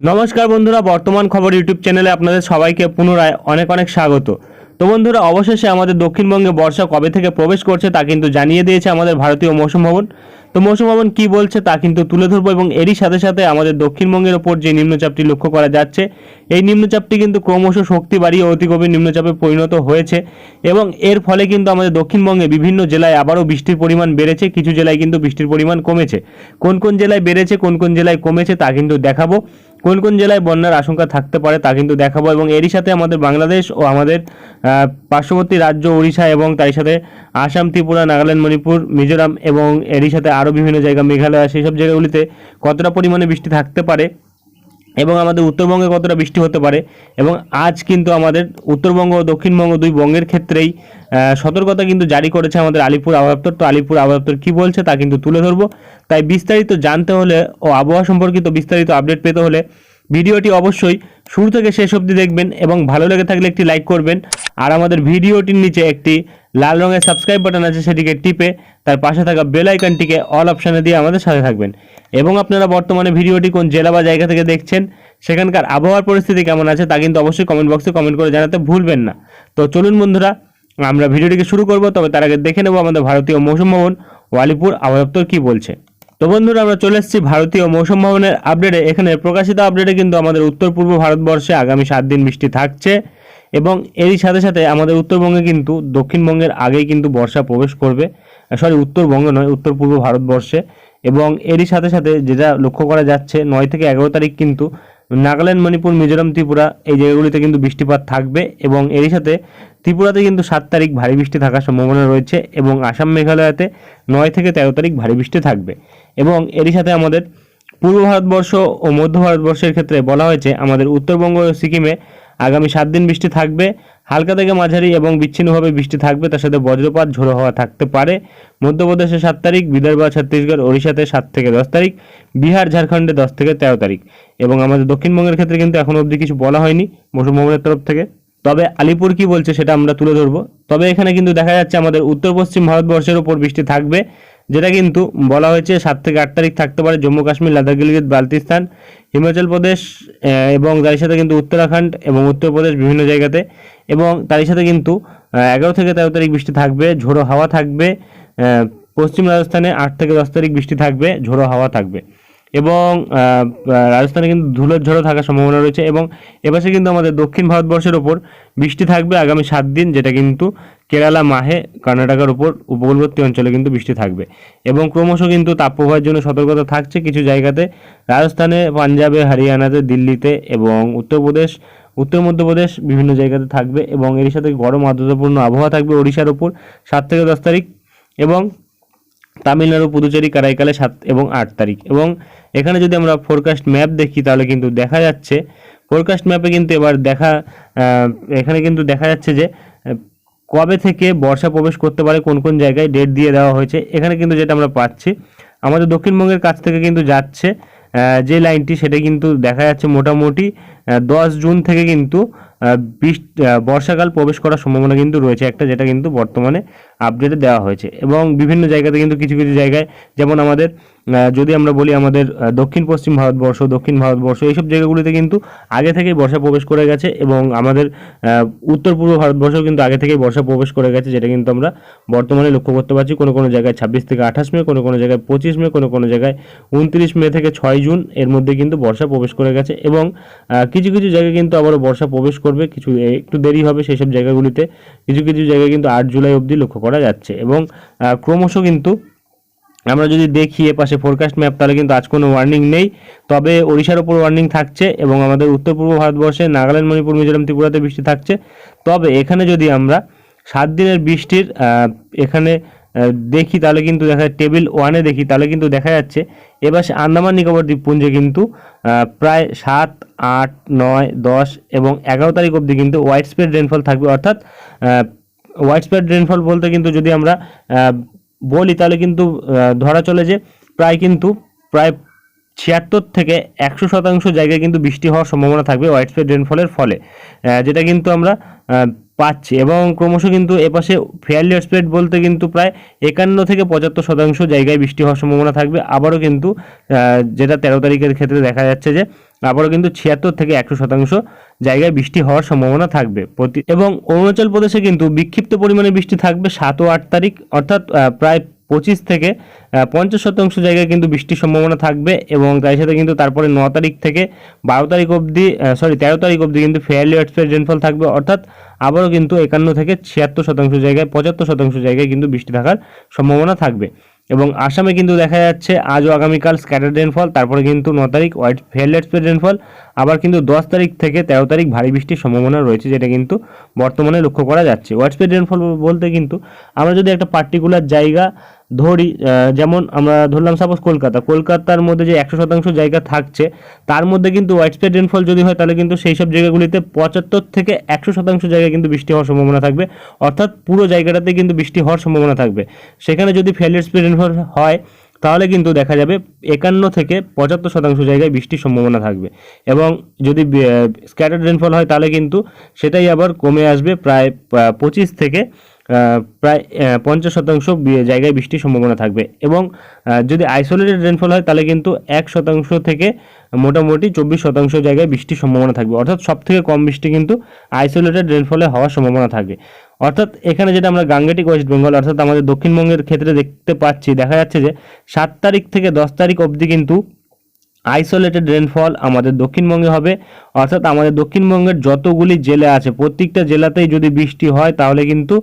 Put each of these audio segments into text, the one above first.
নমস্কার বন্ধুরা, বর্তমান খবর ইউটিউব চ্যানেলে আপনাদের সবাইকে পুনরায় অনেক অনেক স্বাগত। তো বন্ধুরা, অবশেষে আমাদের দক্ষিণবঙ্গে বর্ষা কবে থেকে প্রবেশ করছে তা কিন্তু জানিয়ে দিয়েছে আমাদের ভারতীয় মৌসুম ভবন। তো মৌসুম ভবন কী বলছে তা কিন্তু তুলে ধরবো এবং এরই সাথে সাথে আমাদের দক্ষিণবঙ্গের ওপর যে নিম্নচাপটি লক্ষ্য করা যাচ্ছে, এই নিম্নচাপটি কিন্তু ক্রমশ শক্তি বাড়িয়ে অতি গভীর নিম্নচাপে পরিণত হয়েছে এবং এর ফলে কিন্তু আমাদের দক্ষিণবঙ্গে বিভিন্ন জেলায় আবারও বৃষ্টির পরিমাণ বেড়েছে, কিছু জেলায় কিন্তু বৃষ্টির পরিমাণ কমেছে। কোন কোন জেলায় বেড়েছে, কোন কোন জেলায় কমেছে তা কিন্তু দেখাবো। কোন কোন জেলায় বন্যার আশঙ্কা থাকতে পারে, তা কিন্তু দেখাবো। এবং এরই সাথে আমাদের বাংলাদেশ ও আমাদের পার্শ্ববর্তী রাজ্য ওড়িশা এবং তারই সাথে আসাম, ত্রিপুরা, নাগাল্যান্ড, মণিপুর, মিজোরাম এবং এরই সাথে আরও বিভিন্ন জায়গা, মেঘালয় সেই সব জায়গাগুলিতে কতটা পরিমাণে বৃষ্টি থাকতে পারে এবং আমাদের উত্তরবঙ্গে কতটা বৃষ্টি হতে পারে। এবং আজ কিন্তু আমাদের উত্তরবঙ্গ ও দক্ষিণবঙ্গ দুই বঙ্গের ক্ষেত্রেই সতর্কতা কিন্তু জারি করেছে আমাদের আলিপুর আবহাওয়া তো আলিপুর আবহাওয়া কী বলছে তা কিন্তু তুলে ধরবো। তাই বিস্তারিত জানতে হলে ও আবহাওয়া সম্পর্কিত বিস্তারিত আপডেট পেতে হলে ভিডিওটি অবশ্যই শুরু থেকে শেষ অবধি দেখবেন এবং ভালো লেগে থাকলে একটি লাইক করবেন। আর আমাদের ভিডিওটির নিচে একটি লাল রঙের সাবস্ক্রাইব বাটন আছে, সেটিকে টিপে তার পাশে থাকা বেল আইকনটিকে অল অপশানে দিয়ে আমাদের সাথে থাকবেন। এবং আপনারা বর্তমানে ভিডিওটি কোন জেলা বা জায়গা থেকে দেখছেন, সেখানকার আবহাওয়ার পরিস্থিতি কেমন আছে তা কিন্তু অবশ্যই কমেন্ট বক্সে কমেন্ট করে জানাতে ভুলবেন না। তো চলুন বন্ধুরা আমরা ভিডিওটিকে শুরু করব, তবে তার আগে দেখে নেব আমাদের ভারতীয় মৌসুম ভবন, ওয়ালিপুর আবহাওয়া কী বলছে। তো বন্ধুরা, আমরা চলে এসেছি ভারতীয় মৌসুম ভবনের আপডেটে। এখানে প্রকাশিত আপডেটে কিন্তু আমাদের উত্তর পূর্ব ভারতবর্ষে আগামী সাত দিন বৃষ্টি থাকছে এবং এরই সাথে সাথে আমাদের উত্তরবঙ্গে কিন্তু দক্ষিণবঙ্গের আগেই কিন্তু বর্ষা প্রবেশ করবে। সরি উত্তরবঙ্গে নয়, উত্তর পূর্ব ভারতবর্ষে। এবং এরই সাথে সাথে যেটা লক্ষ্য করা যাচ্ছে, নয় থেকে এগারো তারিখ কিন্তু নাগাল্যান্ড, মণিপুর, মিজোরাম, ত্রিপুরা এই জায়গাগুলিতে কিন্তু বৃষ্টিপাত থাকবে এবং এরই সাথে ত্রিপুরাতে কিন্তু সাত তারিখ ভারী বৃষ্টি থাকার সম্ভাবনা রয়েছে এবং আসাম মেঘালয়াতে নয় থেকে তেরো তারিখ ভারী বৃষ্টি থাকবে। এবং এরই সাথে আমাদের পূর্ব ভারতবর্ষ ও মধ্য ভারতবর্ষের ক্ষেত্রে বলা হয়েছে, আমাদের উত্তরবঙ্গ ও সিকিমে আগামী সাত দিন বৃষ্টি থাকবে। হালকা থেকে মাঝারি এবং বিচ্ছিন্নভাবে বৃষ্টি থাকবে, তার সাথে বজ্রপাত, ঝোড়ো হওয়া থাকতে পারে। মধ্যপ্রদেশে সাত তারিখ, বিদর্ভ, ছত্তিশগড়, ওড়িশাতে সাত থেকে দশ তারিখ, বিহার, ঝাড়খণ্ডে দশ থেকে তেরো তারিখ। এবং আমাদের দক্ষিণবঙ্গের ক্ষেত্রে কিন্তু এখনও অবধি কিছু বলা হয়নি, মৌসুম ভবনের তরফ থেকে। তবে আলিপুর কি বলছে সেটা আমরা তুলে ধরবো। তবে এখানে কিন্তু দেখা যাচ্ছে আমাদের উত্তর পশ্চিম ভারতবর্ষের উপর বৃষ্টি থাকবে, যেটা কিন্তু বলা হয়েছে সাত থেকে আট তারিখ থাকতে পারে জম্মু কাশ্মীর, লাদাখ বালতিস্তান হিমাচল প্রদেশ এবং তার সাথে কিন্তু উত্তরাখণ্ড এবং উত্তরপ্রদেশ বিভিন্ন জায়গাতে। এবং তারই সাথে কিন্তু এগারো থেকে তেরো তারিখ বৃষ্টি থাকবে, ঝোড়ো হাওয়া থাকবে পশ্চিম রাজস্থানে আট থেকে দশ তারিখ বৃষ্টি থাকবে, ঝোড়ো হাওয়া থাকবে। এবং রাজস্থানে কিন্তু ধুলোর ঝড়ো থাকার সম্ভাবনা রয়েছে এবং এপাশে কিন্তু আমাদের দক্ষিণ ভারতবর্ষের ওপর বৃষ্টি থাকবে আগামী সাত দিন, যেটা কিন্তু কেরালা, মাহে, কর্ণাটকের উপর উপকূলবর্তী অঞ্চলে কিন্তু বৃষ্টি থাকবে। এবং ক্রমশ কিন্তু তাপপ্রবাহের জন্য সতর্কতা থাকছে কিছু জায়গাতে। রাজস্থানে, পাঞ্জাবে, হরিয়ানাতে, দিল্লিতে এবং উত্তরপ্রদেশ উত্তর মধ্যপ্রদেশ বিভিন্ন জায়গাতে থাকবে এবং এর সাথে গরম আর্দ্রতাপূর্ণ আবহাওয়া থাকবে ওড়িশার ওপর সাত থেকে দশ তারিখ এবং তামিলনাড়ু, পুদুচেরি, কারাইকালে সাত এবং আট তারিখ। এবং এখানে যদি আমরা ফোরকাস্ট ম্যাপ দেখি, তাহলে কিন্তু দেখা যাচ্ছে ফোরকাস্ট ম্যাপে কিন্তু এবার দেখা এখানে কিন্তু দেখা যাচ্ছে যে কবে থেকে বর্ষা প্রবেশ করতে পারে, কোন কোন জায়গায় ডেট দিয়ে দেওয়া হয়েছে, এখানে কিন্তু যেটা আমরা পাচ্ছি, আমাদের দক্ষিণবঙ্গের কাছ থেকে কিন্তু যাচ্ছে যে লাইনটি সেটা কিন্তু দেখা যাচ্ছে মোটামুটি দশ জুন থেকে কিন্তু বর্ষাকাল প্রবেশ করার সম্ভাবনা কিন্তু রয়েছে, একটা যেটা কিন্তু বর্তমানে আপডেটে দেওয়া হয়েছে এবং বিভিন্ন জায়গাতে কিন্তু কিছু কিছু জায়গায়, যেমন আমাদের যদি আমরা বলি আমাদের দক্ষিণ, পশ্চিম ভারতবর্ষ, দক্ষিণ ভারতবর্ষ, এইসব জায়গাগুলিতে কিন্তু আগে থেকেই বর্ষা প্রবেশ করে গেছে এবং আমাদের উত্তর পূর্ব ভারতবর্ষও কিন্তু আগে থেকেই বর্ষা প্রবেশ করে গেছে, যেটা কিন্তু আমরা বর্তমানে লক্ষ্য করতে পারছি। কোনো কোনো জায়গায় ছাব্বিশ থেকে আঠাশ মে, কোনো কোনো জায়গায় পঁচিশ মে, কোনো কোনো জায়গায় উনত্রিশ মে থেকে ছয় জুন এর মধ্যে কিন্তু বর্ষা প্রবেশ করে গেছে এবং কিছু কিছু জায়গায় কিন্তু আবারও বর্ষা প্রবেশ করবে। কিছু একটু দেরি হবে সেই সব জায়গাগুলিতে। কিছু কিছু জায়গায় কিন্তু আট জুলাই অবধি লক্ষ্য করা যাচ্ছে এবং ক্রমশ কিন্তু আমরা যদি দেখি এ পাশে ফোরকাস্ট ম্যাপ তাহলে কিন্তু আজ কোনো ওয়ার্নিং নেই। তবে ওড়িশার ওপর ওয়ার্নিং থাকছে এবং আমাদের উত্তর পূর্ব ভারতবর্ষে, নাগাল্যান্ড, মণিপুর, মিজোরাম, ত্রিপুরাতে বৃষ্টি থাকছে। তবে এখানে যদি আমরা সাত দিনের বৃষ্টির এখানে দেখি, তাহলে কিন্তু দেখা যায় টেবিল ওয়ানে দেখি, তাহলে কিন্তু দেখা যাচ্ছে এবার আন্দামান, নিকোবর দ্বীপপুঞ্জে কিন্তু প্রায় সাত, আট, নয়, দশ এবং এগারো তারিখ অবধি কিন্তু হোয়াইট স্প্রেড রেনফল থাকবে। অর্থাৎ হোয়াইট স্প্রেড রেনফল বলতে কিন্তু যদি আমরা বলি তাহলে কিন্তু ধরা চলে যে প্রায় কিন্তু প্রায় ছিয়াত্তর থেকে একশো শতাংশ জায়গায় কিন্তু বৃষ্টি হওয়ার সম্ভাবনা থাকবে হোয়াইট স্প্রেড রেনফলের ফলে। যেটা কিন্তু আমরা পাচ্ছি এবং ক্রমশ কিন্তু এপাশে ফেয়ারলি স্প্রেড বলতে কিন্তু প্রায় একান্ন থেকে পঁচাত্তর শতাংশ জায়গায় বৃষ্টি হওয়ার সম্ভাবনা থাকবে। আবারও কিন্তু যেটা তেরো তারিখের ক্ষেত্রে দেখা যাচ্ছে যে, আবারও কিন্তু ছিয়াত্তর থেকে একশো শতাংশ জায়গায় বৃষ্টি হওয়ার সম্ভাবনা থাকবে। প্রতি এবং অরুণাচল প্রদেশে কিন্তু বিক্ষিপ্ত পরিমাণে বৃষ্টি থাকবে সাত ও আট তারিখ, অর্থাৎ প্রায় পঁচিশ থেকে পঞ্চাশ শতাংশ জায়গায় কিন্তু বৃষ্টির সম্ভাবনা থাকবে এবং তার সাথে কিন্তু তারপরে ন তারিখ থেকে বারো তারিখ অবধি সরি তেরো তারিখ অবধি কিন্তু ফেয়ারলি ওয়েটস্প্রেড রেনফল থাকবে। অর্থাৎ আবারও কিন্তু একান্ন থেকে ছিয়াত্তর শতাংশ জায়গায়, পঁচাত্তর শতাংশ জায়গায় কিন্তু বৃষ্টি থাকার সম্ভাবনা থাকবে। এবং আসামে কিন্তু দেখা যাচ্ছে আজ ও আগামীকাল স্ক্যাটার রেনফল তারপরে কিন্তু ন তারিখ হোয়াইট ফেয়ারলি ওয়েটস্প্রেড রেনফল আবার কিন্তু দশ তারিখ থেকে তেরো তারিখ ভারী বৃষ্টির সম্ভাবনা রয়েছে, যেটা কিন্তু বর্তমানে লক্ষ্য করা যাচ্ছে। হোয়াইট স্প্রেড রেনফল বলতে কিন্তু আমরা যদি একটা পার্টিকুলার জায়গা ধরি যেমন আমরা ধরলাম সাপোজ কলকাতা। কলকাতার মধ্যে যে একশো শতাংশ জায়গা থাকছে, তার মধ্যে কিন্তু হোয়াইট স্প্রেড রেনফল যদি হয়, তাহলে কিন্তু সেই সব জায়গাগুলিতে পঁচাত্তর থেকে একশো শতাংশ জায়গায় কিন্তু বৃষ্টি হওয়ার সম্ভাবনা থাকবে। অর্থাৎ পুরো জায়গাটাতে কিন্তু বৃষ্টি হওয়ার সম্ভাবনা থাকবে। সেখানে যদি ফেয়ারলি স্প্রেড রেনফল হয় তাহলে কিন্তু দেখা যাবে একান্ন থেকে পঁচাত্তর শতাংশ জায়গায় বৃষ্টির সম্ভাবনা থাকবে। এবং যদি স্ক্যাটার্ড রেনফল হয় তাহলে কিন্তু সেটাই আবার কমে আসবে প্রায় পঁচিশ থেকে প্রায় পঞ্চাশ শতাংশ জায়গায় বৃষ্টির সম্ভাবনা থাকবে। এবং যদি আইসোলেটেড রেনফল হয়, তাহলে কিন্তু এক শতাংশ থেকে মোটামুটি চব্বিশ শতাংশ জায়গায় বৃষ্টির সম্ভাবনা থাকবে। অর্থাৎ সব থেকে কম বৃষ্টি কিন্তু আইসোলেটেড রেনফলে হওয়ার সম্ভাবনা থাকে। অর্থাৎ এখানে যেটা আমরা গাঙ্গেটিক ওয়েস্ট বেঙ্গল অর্থাৎ আমাদের দক্ষিণবঙ্গের ক্ষেত্রে দেখতে পাচ্ছি, দেখা যাচ্ছে যে সাত তারিখ থেকে দশ তারিখ অবধি কিন্তু আইসোলেটেড রেনফল আমাদের দক্ষিণবঙ্গে হবে। অর্থাৎ আমাদের দক্ষিণবঙ্গের যতগুলি জেলা আছে, প্রত্যেকটা জেলাতেই যদি বৃষ্টি হয়, তাহলে কিন্তু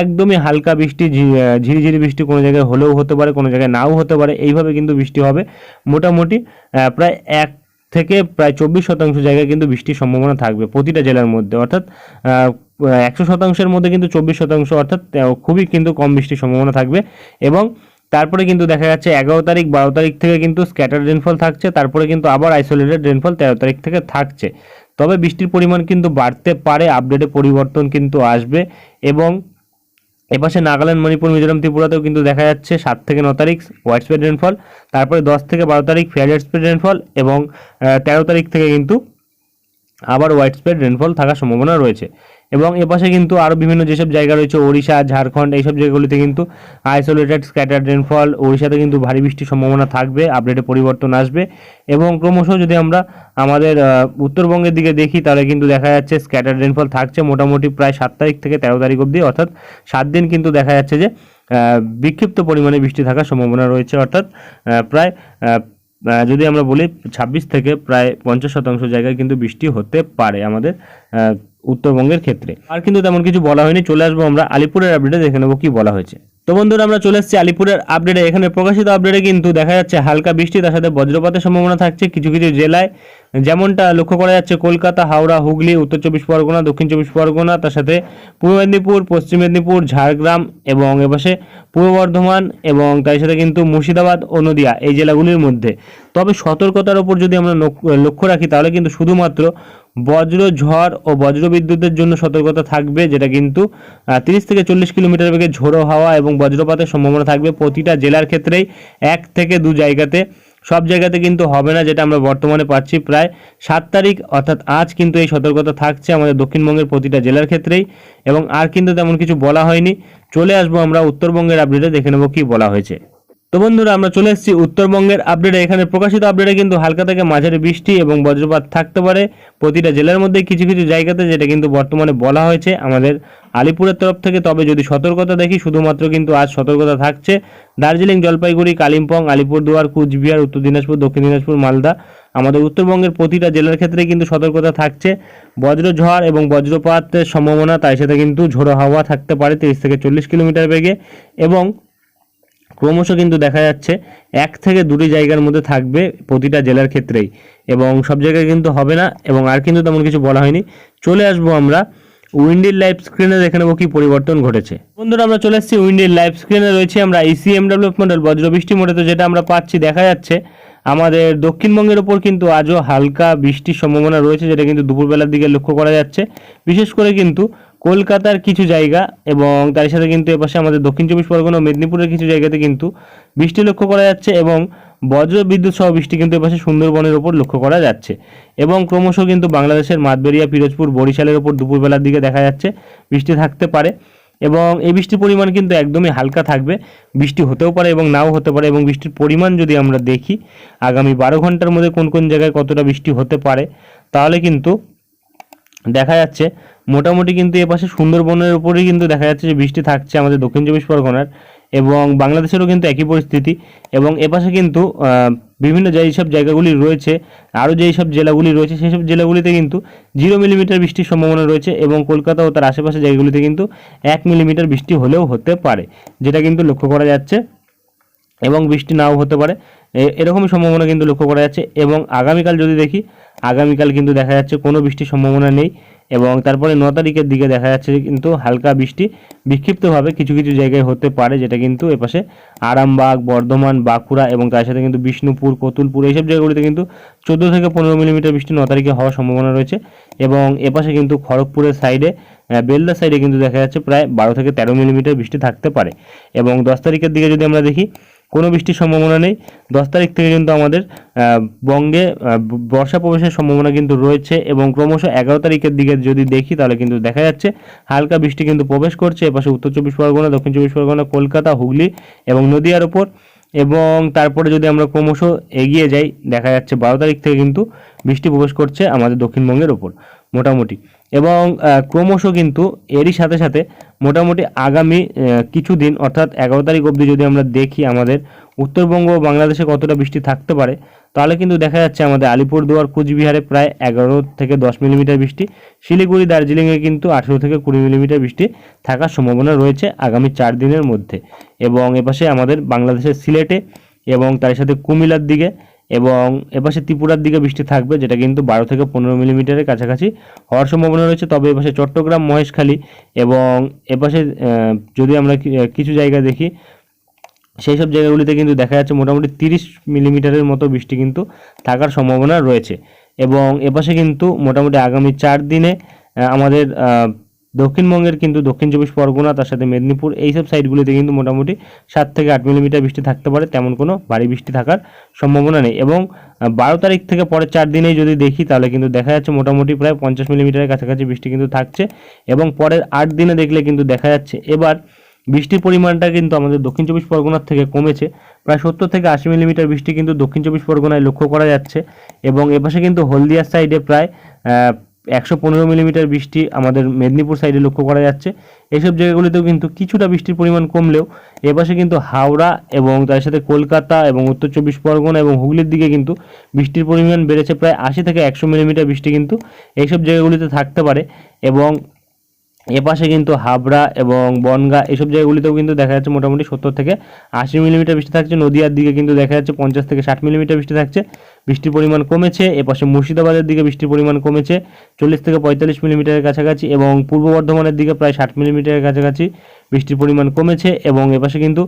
একদমই হালকা বৃষ্টি ঝিরিঝিরি বৃষ্টি কোনো জায়গায় হলেও হতে পারে, কোনো জায়গায় নাও হতে পারে, এইভাবে কিন্তু বৃষ্টি হবে। মোটামুটি প্রায় এক থেকে প্রায় চব্বিশ শতাংশ জায়গায় কিন্তু বৃষ্টির সম্ভাবনা থাকবে প্রতিটা জেলার মধ্যে। অর্থাৎ একশো শতাংশের মধ্যে কিন্তু চব্বিশ শতাংশ, অর্থাৎ খুবই কিন্তু কম বৃষ্টির সম্ভাবনা থাকবে। এবং তারপরে কিন্তু দেখা যাচ্ছে এগারো তারিখ, বারো তারিখ থেকে কিন্তু স্ক্যাটার রেনফল থাকছে, তারপরে কিন্তু আবার আইসোলেটেড রেনফল তেরো তারিখ থেকে থাকছে। তবে বৃষ্টির পরিমাণ কিন্তু বাড়তে পারে আপডেটে পরিবর্তন কিন্তু আসবে এবং এপাশে নাগাল্যান্ড, মণিপুর, মিজোরাম, ত্রিপুরাতেও কিন্তু দেখা যাচ্ছে সাত থেকে ন তারিখ হোয়াইট স্প্রেড রেনফল তারপরে দশ থেকে বারো তারিখ ফেয়ার স্প্রেড রেনফল এবং তেরো তারিখ থেকে কিন্তু আবার হোয়াইট স্প্রেড রেনফল থাকার সম্ভাবনা রয়েছে। এবং এপাশে কিন্তু আরও বিভিন্ন যেসব জায়গা রয়েছে, ওড়িশা, ঝাড়খণ্ড, এইসব জায়গাগুলিতে কিন্তু আইসোলেটেড স্ক্যাটার্ড রেনফল ওড়িশাতে কিন্তু ভারী বৃষ্টির সম্ভাবনা থাকবে আপডেটে পরিবর্তন আসবে। এবং ক্রমশ যদি আমরা আমাদের উত্তরবঙ্গের দিকে দেখি, তাহলে কিন্তু দেখা যাচ্ছে স্ক্যাটার্ড রেনফল থাকছে মোটামুটি প্রায় সাত তারিখ থেকে তেরো তারিখ অবধি, অর্থাৎ সাত দিন কিন্তু দেখা যাচ্ছে যে বিক্ষিপ্ত পরিমাণে বৃষ্টি থাকার সম্ভাবনা রয়েছে, অর্থাৎ প্রায় যদি আমরা বলি ছাব্বিশ থেকে প্রায় পঞ্চাশ শতাংশ জায়গায় কিন্তু বৃষ্টি হতে পারে আমাদের। উত্তরবঙ্গের ক্ষেত্রে। আর কিন্তু তেমন কিছু বলা হয়নি। চলে আসব আমরা আলিপুরের আপডেটে দেখে নেব কি বলা হয়েছে। তো বন্ধুরা, আমরা চলে এসেছি আলিপুরের আপডেটে এখানে প্রকাশিত আপডেটে কিন্তু দেখা যাচ্ছে হালকা বৃষ্টি, তার সাথে বজ্রপাতের সম্ভাবনা থাকছে কিছু কিছু জেলায়। যেমনটা লক্ষ্য করা যাচ্ছে, কলকাতা, হাওড়া, হুগলি, উত্তর চব্বিশ পরগনা, দক্ষিণ চব্বিশ পরগনা, তার সাথে পূর্ব মেদিনীপুর, পশ্চিম মেদিনীপুর, ঝাড়গ্রাম এবং এপাশে পূর্ব বর্ধমান এবং তার সাথে কিন্তু মুর্শিদাবাদ ও নদিয়া এই জেলাগুলির মধ্যে। তবে সতর্কতার ওপর যদি আমরা লক্ষ- লক্ষ্য রাখি, তাহলে কিন্তু শুধুমাত্র বজ্র, ঝড় ও বজ্র বিদ্যুতের জন্য সতর্কতা থাকবে, যেটা কিন্তু তিরিশ থেকে চল্লিশ কিলোমিটার বেগে ঝোড়ো হাওয়া এবং বজ্রপাতের সম্ভাবনা থাকবে প্রতিটা জেলার ক্ষেত্রেই এক থেকে দু জায়গাতে। সব জায়গাতে কিন্তু হবে না, যেটা আমরা বর্তমানে পাচ্ছি প্রায় সাত তারিখ, অর্থাৎ আজ কিন্তু এই সতর্কতা থাকছে আমাদের দক্ষিণবঙ্গের প্রতিটা জেলার ক্ষেত্রেই এবং আর কিন্তু তেমন কিছু বলা হয়নি। চলে আসব আমরা উত্তরবঙ্গের আপডেটে দেখে নেব কি বলা হয়েছে। তো বন্ধুরা, আমরা চলে এসেছি উত্তরবঙ্গের আপডেটে। এখানে প্রকাশিত আপডেটে কিন্তু হালকা থেকে মাঝারি বৃষ্টি এবং বজ্রপাত থাকতে পারে। প্রতিটা জেলার মধ্যে কিছু কিছু জায়গাতে যেটা কিন্তু বর্তমানে বলা হয়েছে, আমাদের আলিপুরের তরফ থেকে। তবে যদি সতর্কতা দেখি, শুধুমাত্র কিন্তু আজ সতর্কতা থাকছে দার্জিলিং, জলপাইগুড়ি, কালিম্পং, আলিপুরদুয়ার, কুচবিহার, উত্তর দিনাজপুর, দক্ষিণ দিনাজপুর, মালদা। আমাদের উত্তরবঙ্গের প্রতিটা জেলার ক্ষেত্রে কিন্তু সতর্কতা থাকছে। বজ্রঝড় এবং বজ্রপাতের সম্ভাবনা, তাই সাথে কিন্তু ঝোড়ো হাওয়া থাকতে পারে, তিরিশ থেকে চল্লিশ কিলোমিটার বেগে। এবং ক্রমশ কিন্তু দেখা যাচ্ছে এক থেকে দুটি জায়গার মধ্যে থাকবে প্রতিটা জেলার ক্ষেত্রেই। এবং সব জায়গায় কিন্তু হবে না এবং আর কিন্তু তেমন কিছু বলা হয়নি। চলে আসব আমরা উইন্ডির লাইভ স্ক্রিনে, দেখে নেব কি পরিবর্তন ঘটেছে। বন্ধুরা, আমরা চলে এসেছি উইন্ডির লাইভ স্ক্রিনে। রয়েছে আমরা ইসিএমডাব্লিউ মডেল বজ্রবৃষ্টি মোডে তো যেটা আমরা পাচ্ছি, দেখা যাচ্ছে আমাদের দক্ষিণবঙ্গের ওপর কিন্তু আজও হালকা বৃষ্টির সম্ভাবনা রয়েছে, যেটা কিন্তু দুপুরবেলার দিকে লক্ষ্য করা যাচ্ছে। বিশেষ করে কিন্তু কলকাতার কিছু জায়গা এবং তার সাথে কিন্তু এপাশে আমাদের দক্ষিণ চব্বিশ পরগনা ও মেদিনীপুরের কিছু জায়গাতে কিন্তু বৃষ্টি লক্ষ্য করা যাচ্ছে এবং বজ্র বিদ্যুৎ সহ বৃষ্টি কিন্তু এপাশে সুন্দরবনের ওপর লক্ষ্য করা যাচ্ছে। এবং ক্রমশ কিন্তু বাংলাদেশের মাতবেরিয়া, পিরোজপুর, বরিশালের ওপর দুপুরবেলার দিকে দেখা যাচ্ছে বৃষ্টি থাকতে পারে এবং এই বৃষ্টির পরিমাণ কিন্তু একদমই হালকা থাকবে। বৃষ্টি হতেও পারে এবং নাও হতে পারে এবং বৃষ্টির পরিমাণ যদি আমরা দেখি, আগামী বারো ঘণ্টার মধ্যে কোন কোন জায়গায় কতটা বৃষ্টি হতে পারে, তাহলে কিন্তু দেখা যাচ্ছে, মোটামুটি কিন্তু এপাশে সুন্দরবনের উপরেই কিন্তু দেখা যাচ্ছে যে বৃষ্টি থাকছে আমাদের দক্ষিণ চব্বিশ পরগনার এবং বাংলাদেশেরও কিন্তু একই পরিস্থিতি এবং এপাশে কিন্তু বিভিন্ন যেই সব জায়গাগুলি রয়েছে, আরও যেই সব জেলাগুলি রয়েছে সেই সব জেলাগুলিতে কিন্তু জিরো মিলিমিটার বৃষ্টির সম্ভাবনা রয়েছে এবং কলকাতা ও তার আশেপাশে জায়গাগুলিতে কিন্তু এক মিলিমিটার বৃষ্টি হলেও হতে পারে, যেটা কিন্তু লক্ষ্য করা যাচ্ছে এবং বৃষ্টি নাও হতে পারে। এরকমই সম্ভাবনা কিন্তু লক্ষ্য করা যাচ্ছে এবং আগামীকাল যদি দেখি আগামীকাল কিন্তু দেখা যাচ্ছে কোনো বৃষ্টির সম্ভাবনা নেই এবং তারপরে ন তারিখের দিকে দেখা যাচ্ছে কিন্তু হালকা বৃষ্টি বিক্ষিপ্তভাবে কিছু কিছু জায়গায় হতে পারে, যেটা কিন্তু এপাশে আরামবাগ, বর্ধমান, বাঁকুড়া এবং তার সাথে কিন্তু বিষ্ণুপুর, কতুলপুর এইসব জায়গাগুলিতে কিন্তু চোদ্দ থেকে পনেরো মিলিমিটার বৃষ্টি ন তারিখে হওয়ার সম্ভাবনা রয়েছে এবং এপাশে কিন্তু খড়গপুরের সাইডে বেলদার সাইডে কিন্তু দেখা যাচ্ছে প্রায় বারো থেকে তেরো মিলিমিটার বৃষ্টি থাকতে পারে এবং দশ তারিখের দিকে যদি আমরা দেখি কোনো বৃষ্টির সম্ভাবনা নেই। দশ তারিখ থেকে কিন্তু আমাদের বঙ্গে বর্ষা প্রবেশের সম্ভাবনা কিন্তু রয়েছে এবং ক্রমশ এগারো তারিখের দিকে যদি দেখি তাহলে কিন্তু দেখা যাচ্ছে হালকা বৃষ্টি কিন্তু প্রবেশ করছে। এপাশে উত্তর চব্বিশ পরগনা, দক্ষিণ চব্বিশ পরগনা, কলকাতা, হুগলি এবং নদিয়ার ওপর এবং তারপরে যদি আমরা ক্রমশ এগিয়ে যাই, দেখা যাচ্ছে বারো তারিখ থেকে কিন্তু বৃষ্টি প্রবেশ করছে আমাদের দক্ষিণবঙ্গের ওপর মোটামুটি। এবং ক্রমশ কিন্তু এরই সাথে সাথে মোটামুটি আগামী কিছুদিন অর্থাৎ এগারো তারিখ অবধি যদি আমরা দেখি আমাদের উত্তরবঙ্গ বাংলাদেশে কতটা বৃষ্টি থাকতে পারে, তাহলে কিন্তু দেখা যাচ্ছে আমাদের আলিপুরদুয়ার, কুচবিহারে প্রায় এগারো থেকে দশ মিলিমিটার বৃষ্টি, শিলিগুড়ি, দার্জিলিংয়ে কিন্তু আঠেরো থেকে কুড়ি মিলিমিটার বৃষ্টি থাকার সম্ভাবনা রয়েছে আগামী চার দিনের মধ্যে। এবং এপাশে আমাদের বাংলাদেশের সিলেটে এবং তার সাথে কুমিল্লার দিকে এবং এপাশে ত্রিপুরার দিকে বৃষ্টি থাকবে, যেটা কিন্তু বারো থেকে পনেরো মিলিমিটারের কাছাকাছি হওয়ার সম্ভাবনা রয়েছে। তবে এপাশে চট্টগ্রাম, মহেশখালী এবং এপাশে যদি আমরা কিছু জায়গা দেখি, সেই সব জায়গাগুলিতে কিন্তু দেখা যাচ্ছে মোটামুটি তিরিশ মিলিমিটারের মতো বৃষ্টি কিন্তু থাকার সম্ভাবনা রয়েছে। এবং এপাশে কিন্তু মোটামুটি আগামী চার দিনে আমাদের দক্ষিণবঙ্গের কিন্তু দক্ষিণ চব্বিশ পরগনা, তার সাথে মেদিনীপুর, এইসব সাইডগুলিতে কিন্তু মোটামুটি সাত থেকে আট মিলিমিটার বৃষ্টি থাকতে পারে, তেমন কোনো ভারী বৃষ্টি থাকার সম্ভাবনা নেই। এবং বারো তারিখ থেকে পরের চার দিনেই যদি দেখি, তাহলে কিন্তু দেখা যাচ্ছে মোটামুটি প্রায় পঞ্চাশ মিলিমিটারের কাছাকাছি বৃষ্টি কিন্তু থাকছে। এবং পরের আট দিনে দেখলে কিন্তু দেখা যাচ্ছে, এবার বৃষ্টির পরিমাণটা কিন্তু আমাদের দক্ষিণ চব্বিশ পরগনার থেকে কমেছে। প্রায় সত্তর থেকে আশি মিলিমিটার বৃষ্টি কিন্তু দক্ষিণ চব্বিশ পরগনায় লক্ষ্য করা যাচ্ছে। এবং এপাশে কিন্তু হলদিয়ার সাইডে প্রায় একশো পনেরো মিলিমিটার বৃষ্টি আমাদের মেদিনীপুর সাইডে লক্ষ্য করা যাচ্ছে। এইসব জায়গাগুলিতেও কিন্তু কিছুটা বৃষ্টির পরিমাণ কমলেও এপাশে কিন্তু হাওড়া এবং তার সাথে কলকাতা এবং উত্তর চব্বিশ পরগনা এবং হুগলির দিকে কিন্তু বৃষ্টির পরিমাণ বেড়েছে প্রায় আশি থেকে একশো মিলিমিটার বৃষ্টি কিন্তু এইসব জায়গাগুলিতে থাকতে পারে এবং এপাশে কিন্তু হাবড়া এবং বনগা এসব জায়গাগুলিতেও কিন্তু দেখা যাচ্ছে মোটামুটি সত্তর থেকে আশি মিলিমিটার বৃষ্টি থাকছে। নদিয়ার দিকে কিন্তু দেখা যাচ্ছে পঞ্চাশ থেকে ষাট মিলিমিটার বৃষ্টি থাকছে। বৃষ্টির পরিমাণ কমেছে, এপাশে মুর্শিদাবাদের দিকে বৃষ্টির পরিমাণ কমেছে, চল্লিশ থেকে পঁয়তাল্লিশ মিলিমিটারের কাছাকাছি এবং পূর্ব বর্ধমানের দিকে প্রায় ষাট মিলিমিটারের কাছাকাছি বৃষ্টির পরিমাণ কমেছে এবং এপাশে কিন্তু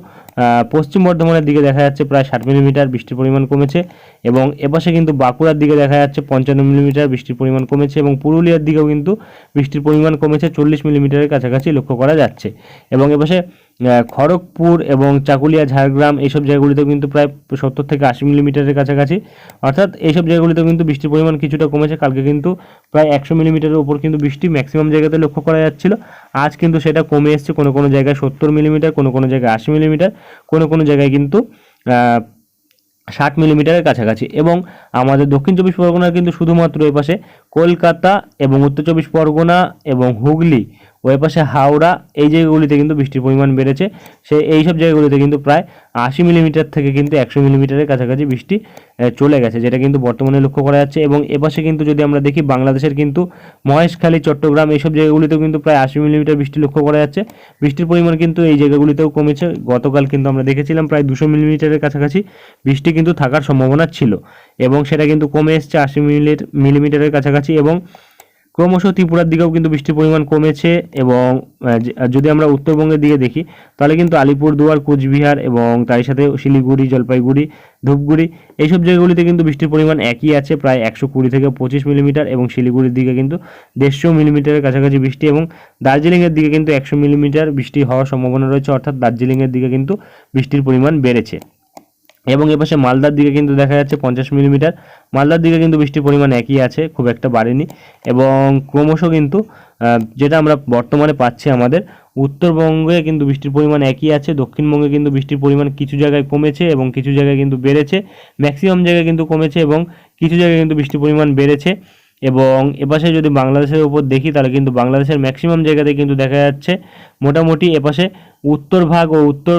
পশ্চিম বর্ধমানের দিকে দেখা যাচ্ছে প্রায় ষাট মিলিমিটার বৃষ্টির পরিমাণ কমেছে এবং এপাশে কিন্তু বাঁকুড়ার দিকে দেখা যাচ্ছে পঞ্চান্ন মিলিমিটার বৃষ্টির পরিমাণ কমেছে এবং পুরুলিয়ার দিকেও কিন্তু বৃষ্টির পরিমাণ কমেছে চল্লিশ মিলিমিটারের কাছাকাছি লক্ষ্য করা যাচ্ছে এবং এপাশে খড়গপুর এবং চাকুলিয়া, ঝাড়গ্রাম এইসব জায়গাগুলিতেও কিন্তু প্রায় সত্তর থেকে আশি মিলিমিটারের কাছাকাছি। অর্থাৎ এইসব জায়গাগুলিতেও কিন্তু বৃষ্টির পরিমাণ কিছুটা কমেছে। কালকে কিন্তু প্রায় একশো মিলিমিটারের উপর কিন্তু বৃষ্টি ম্যাক্সিমাম জায়গাতে লক্ষ্য করা যাচ্ছিল। আজ কিন্তু সেটা কমে এসছে। কোনো কোনো জায়গায় সত্তর মিলিমিটার, কোনো কোনো জায়গায় আশি মিলিমিটার, কোনো কোনো জায়গায় কিন্তু ষাট মিলিমিটারের কাছাকাছি। এবং আমাদের দক্ষিণ চব্বিশ পরগনার কিন্তু শুধুমাত্র এপাশে কলকাতা এবং উত্তর চব্বিশ পরগনা এবং হুগলি ও এপাশে হাওড়া, এই জায়গাগুলিতে কিন্তু বৃষ্টির পরিমাণ বেড়েছে। সে এই সব জায়গাগুলিতে কিন্তু প্রায় আশি মিলিমিটার থেকে কিন্তু একশো মিলিমিটারের কাছাকাছি বৃষ্টি চলে গেছে, যেটা কিন্তু বর্তমানে লক্ষ্য করা যাচ্ছে। এবং এপাশে কিন্তু যদি আমরা দেখি বাংলাদেশের কিন্তু মহেশখালী, চট্টগ্রাম এইসব জায়গাগুলিতেও কিন্তু প্রায় আশি মিলিমিটার বৃষ্টি লক্ষ্য করা যাচ্ছে। বৃষ্টির পরিমাণ কিন্তু এই জায়গাগুলিতেও কমেছে। গতকাল কিন্তু আমরা দেখেছিলাম প্রায় দুশো মিলিমিটারের কাছাকাছি বৃষ্টি কিন্তু থাকার সম্ভাবনা ছিল। এবং সেটা কিন্তু কমে এসছে আশি মিলিমিটারের কাছাকাছি এবং ক্রমশ ত্রিপুরার দিকেও কিন্তু বৃষ্টির পরিমাণ কমেছে এবং যদি আমরা উত্তরবঙ্গের দিকে দেখি, তাহলে কিন্তু আলিপুরদুয়ার, কোচবিহার এবং তার সাথে শিলিগুড়ি, জলপাইগুড়ি, ধূপগুড়ি, এইসব জায়গাগুলিতে কিন্তু বৃষ্টির পরিমাণ একই আছে, প্রায় একশো কুড়ি থেকে পঁচিশ মিলিমিটার এবং শিলিগুড়ির দিকে কিন্তু দেড়শো মিলিমিটারের কাছাকাছি বৃষ্টি এবং দার্জিলিংয়ের দিকে কিন্তু একশো মিলিমিটার বৃষ্টি হওয়ার সম্ভাবনা রয়েছে, অর্থাৎ দার্জিলিংয়ের দিকে কিন্তু বৃষ্টির পরিমাণ বেড়েছে। এবং এপাশে মালদার দিকে কিন্তু দেখা যাচ্ছে পঞ্চাশ মিলিমিটার। মালদার দিকে কিন্তু বৃষ্টির পরিমাণ একই আছে, খুব একটা বাড়েনি। এবং ক্রমশ কিন্তু যেটা আমরা বর্তমানে পাচ্ছি আমাদের, উত্তরবঙ্গে কিন্তু বৃষ্টির পরিমাণ একই আছে, দক্ষিণবঙ্গে কিন্তু বৃষ্টির পরিমাণ কিছু জায়গায় কমেছে এবং কিছু জায়গায় কিন্তু বেড়েছে। ম্যাক্সিমাম জায়গায় কিন্তু কমেছে এবং কিছু জায়গায় কিন্তু বৃষ্টির পরিমাণ বেড়েছে। এবং এপাশে যদি বাংলাদেশের উপর দেখি, তাহলে কিন্তু বাংলাদেশের ম্যাক্সিমাম জায়গাতে কিন্তু দেখা যাচ্ছে মোটামুটি এপাশে উত্তর ভাগ ও উত্তর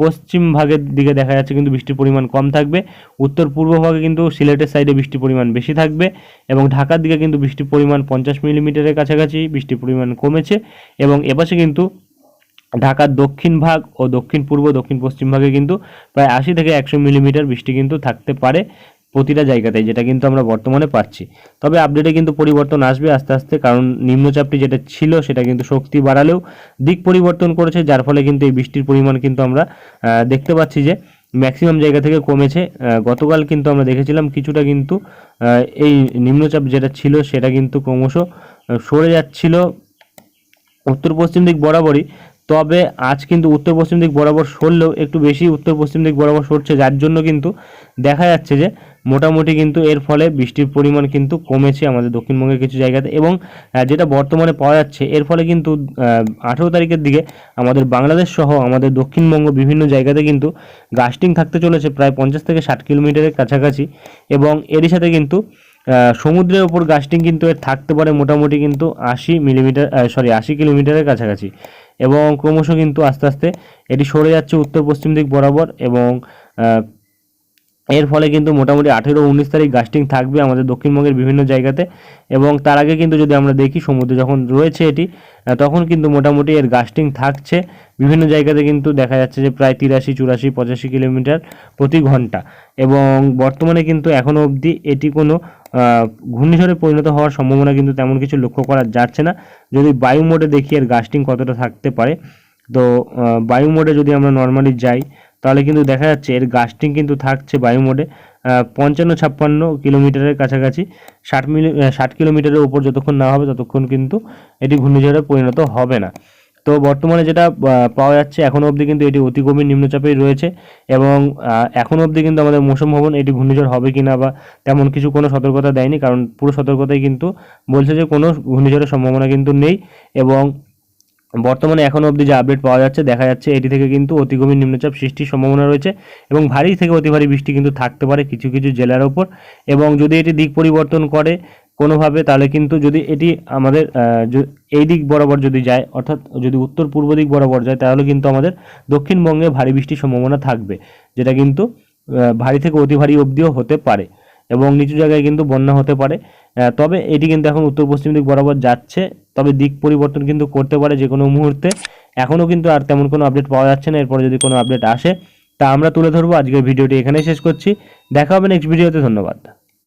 পশ্চিম ভাগের দিকে দেখা যাচ্ছে কিন্তু বৃষ্টির পরিমাণ কম থাকবে। উত্তর পূর্ব ভাগে কিন্তু সিলেটের সাইডে বৃষ্টির পরিমাণ বেশি থাকবে এবং ঢাকার দিকে কিন্তু বৃষ্টির পরিমাণ পঞ্চাশ মিলিমিটারের কাছাকাছি বৃষ্টির পরিমাণ কমেছে এবং এপাশে কিন্তু ঢাকার দক্ষিণ ভাগ ও দক্ষিণ পূর্ব, দক্ষিণ পশ্চিম ভাগে কিন্তু প্রায় আশি থেকে একশো মিলিমিটার বৃষ্টি কিন্তু থাকতে পারে। প্রতিটা জায়গাতে, যেটা কিন্তু আমরা বর্তমানে পাচ্ছি। তবে আপডেটে কিন্তু পরিবর্তন আসবে আস্তে আস্তে, কারণ নিম্নচাপটি যেটা ছিল, সেটা কিন্তু শক্তি বাড়ালেও দিক পরিবর্তন করেছে, যার ফলে কিন্তু এই বৃষ্টির পরিমাণ কিন্তু আমরা দেখতে পাচ্ছি যে ম্যাক্সিমাম জায়গা থেকে কমেছে। গতকাল কিন্তু আমরা দেখেছিলাম কিছুটা কিন্তু এই নিম্নচাপ যেটা ছিল, সেটা কিন্তু ক্রমশ সরে যাচ্ছিল উত্তর পশ্চিম দিক বরাবরই। তবে আজ কিন্তু উত্তর পশ্চিম দিক বরাবর সরলেও একটু বেশি উত্তর পশ্চিম দিক বরাবর সরছে, যার জন্য কিন্তু দেখা যাচ্ছে যে মোটামুটি কিন্তু এর ফলে বৃষ্টির পরিমাণ কিন্তু কমেছে আমাদের দক্ষিণবঙ্গের কিছু জায়গাতে এবং যেটা বর্তমানে পাওয়া যাচ্ছে, এর ফলে কিন্তু আঠেরো তারিখের দিকে আমাদের বাংলাদেশ সহ আমাদের দক্ষিণবঙ্গ বিভিন্ন জায়গাতে কিন্তু গাস্টিং থাকতে চলেছে প্রায় পঞ্চাশ থেকে ষাট কিলোমিটারের কাছাকাছি এবং এরই সাথে কিন্তু সমুদ্রের ওপর গাস্টিং কিন্তু এর থাকতে পারে মোটামুটি কিন্তু আশি মিলিমিটার সরি আশি কিলোমিটারের কাছাকাছি এবং ক্রমশ কিন্তু আস্তে আস্তে এটি সরে যাচ্ছে উত্তর পশ্চিম দিক বরাবর এবং এর ফলে কিন্তু মোটামুটি আঠেরো উনিশ তারিখ গাস্টিং থাকবে আমাদের দক্ষিণবঙ্গের বিভিন্ন জায়গাতে। এবং তার আগে কিন্তু যদি আমরা দেখি, সমুদ্রে যখন রয়েছে এটি তখন কিন্তু মোটামুটি এর গাস্টিং থাকছে। বিভিন্ন জায়গাতে কিন্তু দেখা যাচ্ছে যে প্রায় তিরাশি, চুরাশি, পঁচাশি কিলোমিটার প্রতি ঘণ্টা। এবং বর্তমানে কিন্তু এখনও অবধি এটি কোনো ঘূর্ণিঝড়ে পরিণত হওয়ার সম্ভাবনা কিন্তু তেমন কিছু লক্ষ্য করা যাচ্ছে না। যদি বায়ু মোডে দেখি এর গাস্টিং কতটা থাকতে পারে, তো বায়ু মোডে যদি আমরা নর্মালি যাই তাহলে কিন্তু দেখা যাচ্ছে এর গাস্টিং কিন্তু থাকছে বায়ু মোডে পঞ্চান্ন ছাপ্পান্ন কিলোমিটারের কাছাকাছি, ষাট মিলি ষাট কিলোমিটারের উপর যতক্ষণ না হবে ততক্ষণ কিন্তু এটি ঘূর্ণিঝড়ে পরিণত হবে না। তো বর্তমানে যেটা পাওয়া যাচ্ছে এখনও অবধি কিন্তু এটি অতি গভীর নিম্নচাপেই রয়েছে এবং এখনও অবধি কিন্তু আমাদের মৌসুম ভবন এটি ঘূর্ণিঝড় হবে কিনা বা তেমন কিছু কোনো সতর্কতা দেয়নি, কারণ পুরো সতর্কতাই কিন্তু বলছে যে কোনো ঘূর্ণিঝড়ের সম্ভাবনা কিন্তু নেই এবং বর্তমানে এখনও অবধি যে আপডেট পাওয়া যাচ্ছে, দেখা যাচ্ছে এটি থেকে কিন্তু অতি নিম্নচাপ সৃষ্টির সম্ভাবনা রয়েছে এবং ভারী থেকে অতি ভারী বৃষ্টি কিন্তু থাকতে পারে কিছু কিছু জেলার ওপর এবং যদি এটি দিক পরিবর্তন করে কোনোভাবে, তাহলে কিন্তু যদি এটি আমাদের এই দিক বরাবর যদি যায়, অর্থাৎ যদি উত্তর পূর্ব দিক বরাবর যায়, তাহলে কিন্তু আমাদের দক্ষিণবঙ্গে ভারী বৃষ্টির সম্ভাবনা থাকবে, যেটা কিন্তু ভারী থেকে অতি ভারী অবধিও হতে পারে। এবং নিচু জায়গায় কিন্তু বন্যা হতে পারে। তবে এটি কিন্তু এখন উত্তর পশ্চিম দিক বরাবর যাচ্ছে। তবে দিক পরিবর্তন কিন্তু করতে পারে যে কোনো মুহূর্তে। এখনও কিন্তু আর তেমন কোনো আপডেট পাওয়া যাচ্ছে না। এরপরে যদি কোনো আপডেট আসে, তা আমরা তুলে ধরবো। আজকের ভিডিওটি এখানেই শেষ করছি। দেখা হবে নেক্সট ভিডিওতে ধন্যবাদ।